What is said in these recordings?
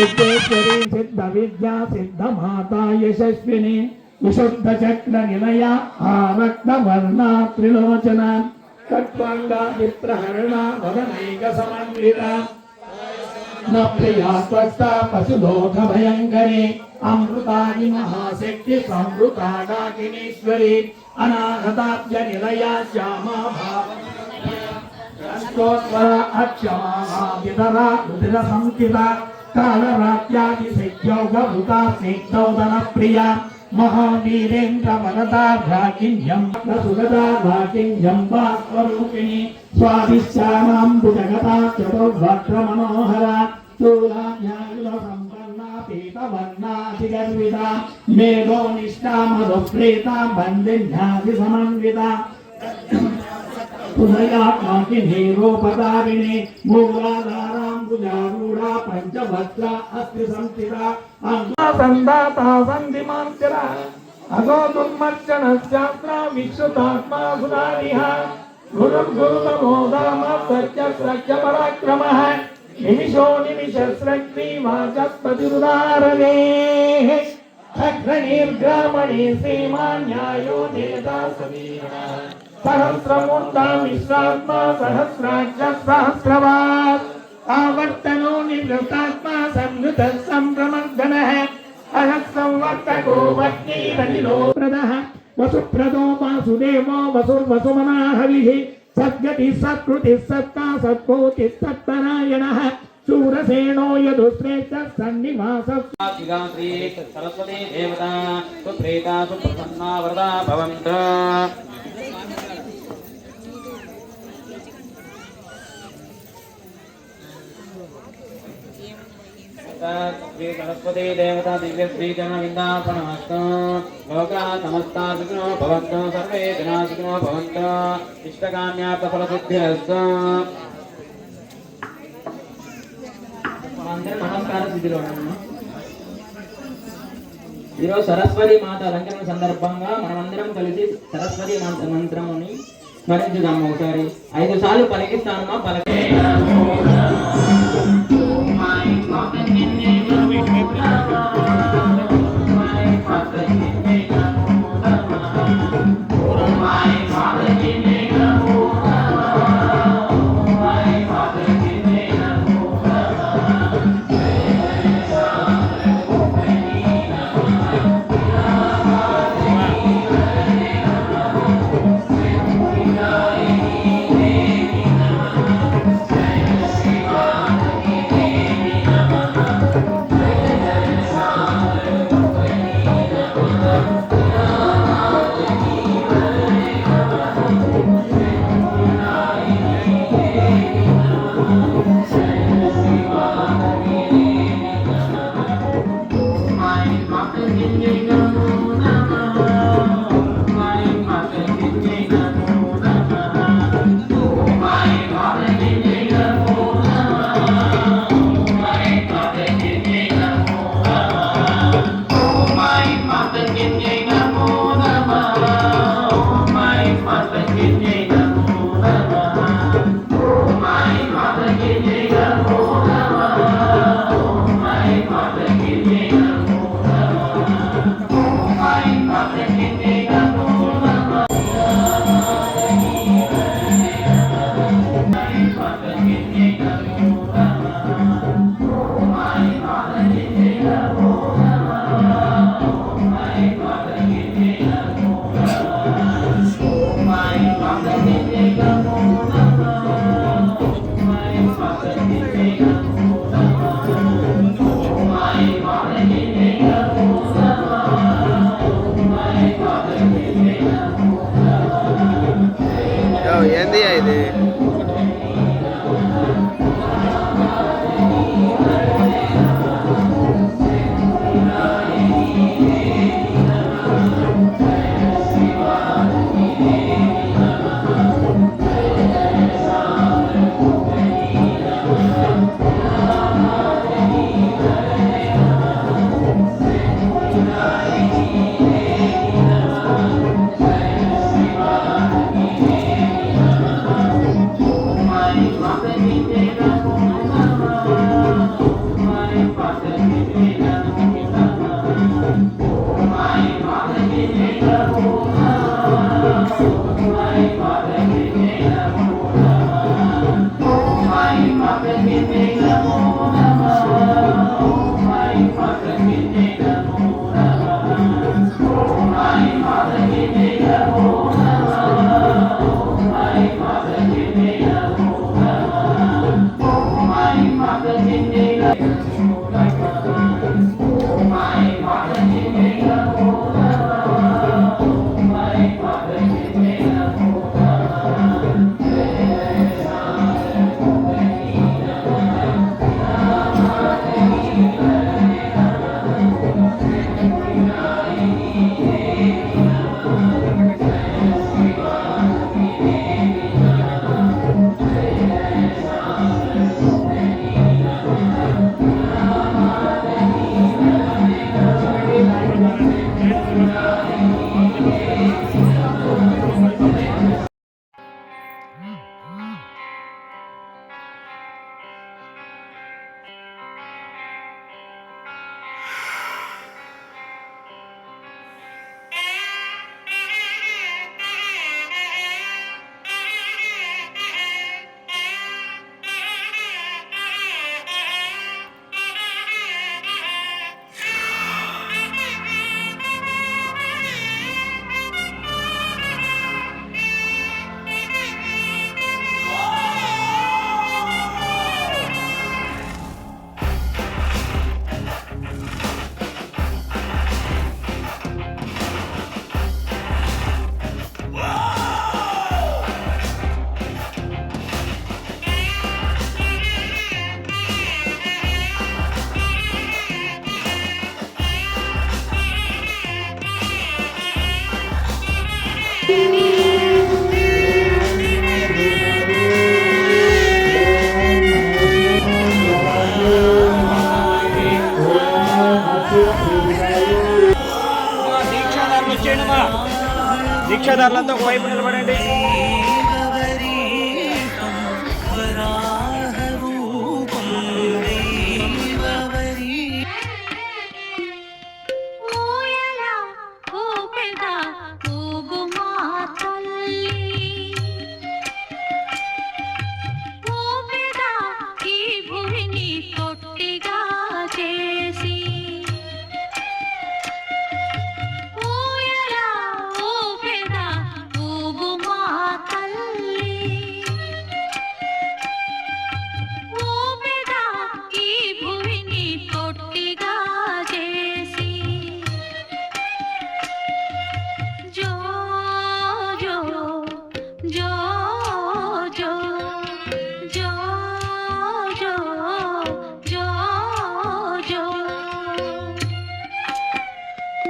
సిద్ధేశ్వరి సిద్ధ విద్యా సిద్ధ మాతా యశస్విని విశుద్ధ చక్ర నిలయ ఆరక్త వర్ణ త్రిలోచన కట్వాంగా విప్రహరణ వదనైక సమన్విత ప్రియా స్వస్థ పశులోక భయంకరి అమృతాని మహాశక్తి సంవృతాడాకినీశ్వరి అనాహతాబ్జ నిలయ శ్యామా భావ అక్షమా వితర రుదిర సంకిత रुदिर संकिता कालरात्यादि सिद्ध्यौगभूता स्निग्धौदन प्रिया महावीरेन्द्र वरदा भ्राकिन्यं सुगता भाकिन्यं वा स्वरूपिणी स्वादिश्यानां भुजगता चतुर्भद्रमनोहरा स्थूलाज्ञायुधसम्पन्ना पीतवर्णाधिगर्विता मेघो निष्ठा मधुप्रीता बन्दिन्यादिसमन्विता पुनया काकिनी रूपधारिणी अङ्गुल्यारूढा पञ्चभद्रा अस्ति संस्थिता। सन्दाता सन्धिमान्त्यरा अगो दुर्मर्चनश्चात्रा विक्षुतात्मा पराक्रम गुरुर्गुरुतमोदामसत्यसत्यपराक्रमः निमिषो निमिषस्रग्रीवाचस्पतिरुदारवेः अग्रणीर्ग्रामणे सीमान्यायो देता सवीरणः सहस्रमूर्धा मिश्रात्मा सहस्राज्य सहस्रवात् आवर्तनो निवृत्तात्मा संयुतः सम्भ्रमर्दनः अहः संवर्तको वह्निरनिलोप्रदः वसुप्रदो वासुदेवो वसुर्वसुमना हविः सद्गतिः सत्कृतिः सत्ता सद्भूतिः सत्तनायणः शूरसेनो यदुश्रेष्ठ सन्निवास सरस्वती देवता सुप्रेता सुप्रसन्ना वरदा भवन्तः శ్రీ సరస్వతీ దేవత దివ్య శ్రీజన విందాపనమస్తు లోకా సమస్తా సుఖినో భవంతు సర్వే జనా సుఖినో భవంతు ఇష్టకామ్యార్థ ఫలసిద్ధిరస్తు మనందరం నమస్కార స్థితిలో ఉన్నాము ఈరోజు సరస్వతి మాత అలంకరణ సందర్భంగా మనమందరం కలిసి సరస్వతి మంత్ర మంత్రముని స్మరించుదాము ఒకసారి. ఐదు సార్లు పలికిస్తానమ్మా పలకే. దీక్షాదారులు ఒకవైపు నిలబడండి.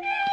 Yeah.